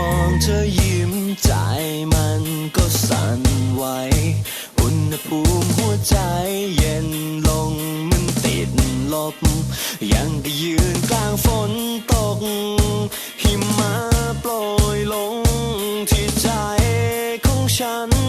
มองเธอยิ้มใจมันก็สั่นไหว อุณหภูมิหัวใจเย็นลงมันติดลบ ยังได้ยืนกลางฝนตก หิมะโปรยลงที่ใจของฉัน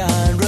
อ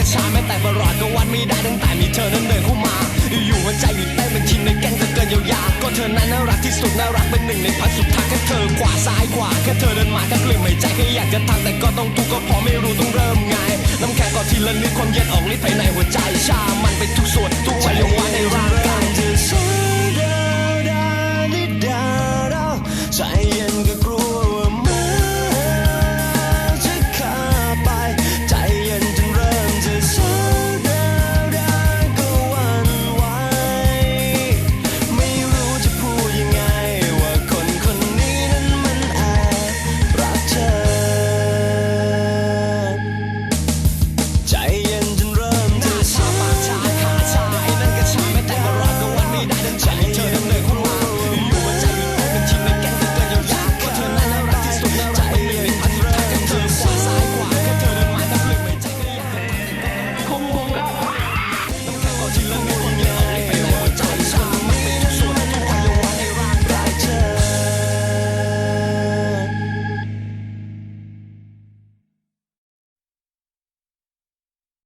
าไอ้นั่นก็ชาแม้แต่บรอดก็วัดไม่ได้ตั้งแต่มีเธอนั้นเดินเข้ามาอยู่หัวใจหยุดเต้นเป็นทีมในแก๊งก็เกินเยียวยาก็เธอนั้นน่ารักที่สุดน่ารักเป็นหนึ่งในพันสุดท้ายแค่เธอขวาซ้ายขวาแค่เธอเดินมาแค่กลิ่นไม่ใจแค่อยากจะทำแต่ก็ต้องทุกข์ก็พอไม่รู้ต้องเริ่มไงน้ำแข็งก็ทีละนิดความเย็นออกฤทธิ์ภายในหัวใจชาม